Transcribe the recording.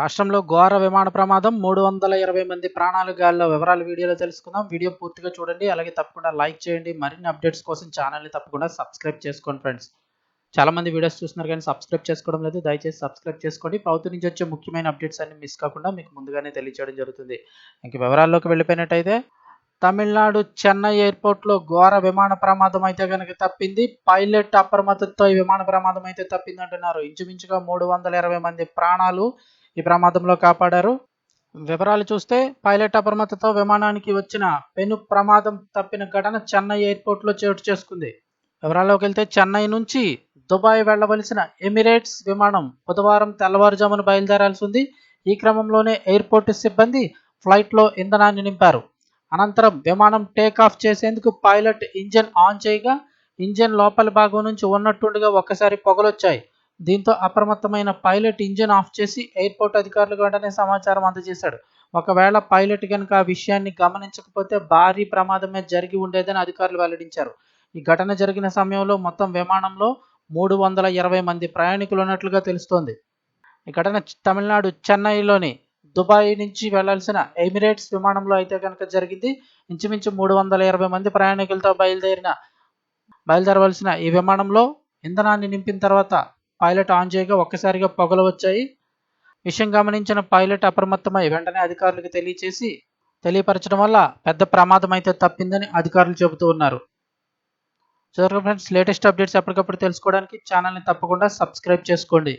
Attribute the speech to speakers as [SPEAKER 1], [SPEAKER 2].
[SPEAKER 1] రాష్ట్రంలో ఘోర విమాన ప్రమాదం మూడు వందల ఇరవై మంది ప్రాణాలు గాల్లో వివరాలు వీడియోలో తెలుసుకుందాం. వీడియో పూర్తిగా చూడండి అలాగే తప్పకుండా లైక్ చేయండి. మరిన్ని అప్డేట్స్ కోసం ఛానల్ని తప్పకుండా సబ్స్క్రైబ్ చేసుకోండి ఫ్రెండ్స్. చాలా మంది వీడియోస్ చూస్తున్నారు కానీ సబ్స్క్రైబ్ చేసుకోవడం లేదు. దయచేసి సబ్స్క్రైబ్ చేసుకోండి. ప్రభుత్వం నుంచి వచ్చే ముఖ్యమైన అప్డేట్స్ అన్ని మిస్ కాకుండా మీకు ముందుగానే తెలియచేయడం జరుగుతుంది. ఇంక వివరాల్లోకి వెళ్ళిపోయినట్టయితే తమిళనాడు చెన్నై ఎయిర్పోర్ట్లో ఘోర విమాన ప్రమాదం అయితే కనుక తప్పింది. పైలట్ అప్రమత్తతో ఈ విమాన ప్రమాదం అయితే తప్పింది అంటున్నారు ఇంచుమించుగా మూడు వందల ఇరవై మంది ప్రాణాలు ఈ ప్రమాదంలో కాపాడారు. వివరాలు చూస్తే పైలట్ అప్రమత్తతో విమానానికి వచ్చిన పెను ప్రమాదం తప్పిన ఘటన చెన్నై ఎయిర్పోర్ట్లో చోటు చేసుకుంది. వివరాల్లోకి వెళ్తే చెన్నై నుంచి దుబాయ్ వెళ్ళవలసిన ఎమిరేట్స్ విమానం బుధవారం తెల్లవారుజామున బయలుదేరాల్సి ఉంది. ఈ క్రమంలోనే ఎయిర్పోర్ట్ సిబ్బంది ఫ్లైట్లో ఇంధనాన్ని నింపారు. అనంతరం విమానం టేకాఫ్ చేసేందుకు పైలట్ ఇంజన్ ఆన్ చేయగా ఇంజన్ లోపలి భాగం నుంచి ఉన్నట్టుండగా ఒక్కసారి పొగలొచ్చాయి. దీంతో అప్రమత్తమైన పైలట్ ఇంజన్ ఆఫ్ చేసి ఎయిర్పోర్ట్ అధికారులకు వెంటనే సమాచారం అందజేశాడు. ఒకవేళ పైలట్ కనుక ఆ విషయాన్ని గమనించకపోతే భారీ ప్రమాదమే జరిగి ఉండేదని అధికారులు వెల్లడించారు. ఈ ఘటన జరిగిన సమయంలో మొత్తం విమానంలో మూడు వందల ఇరవై మంది ప్రయాణికులు ఉన్నట్లుగా తెలుస్తోంది. ఈ ఘటన తమిళనాడు చెన్నైలోని దుబాయ్ నుంచి వెళ్ళాల్సిన ఎమిరేట్స్ విమానంలో అయితే కనుక జరిగింది. ఇంచుమించు మూడు వందల ఇరవై మంది ప్రయాణికులతో బయలుదేరిన బయలుదేరవలసిన ఈ విమానంలో ఇంధనాన్ని నింపిన తర్వాత పైలట్ ఆన్ చేయగా ఒక్కసారిగా పొగలు వచ్చాయి. విషయం గమనించిన పైలట్ అప్రమత్తమై వెంటనే అధికారులకు తెలియచేసి తెలియపరచడం వల్ల పెద్ద ప్రమాదం అయితే తప్పిందని అధికారులు చెబుతూ ఉన్నారు. చూడండి ఫ్రెండ్స్ లేటెస్ట్ అప్డేట్స్ ఎప్పటికప్పుడు తెలుసుకోవడానికి ఛానల్ని తప్పకుండా సబ్స్క్రైబ్ చేసుకోండి.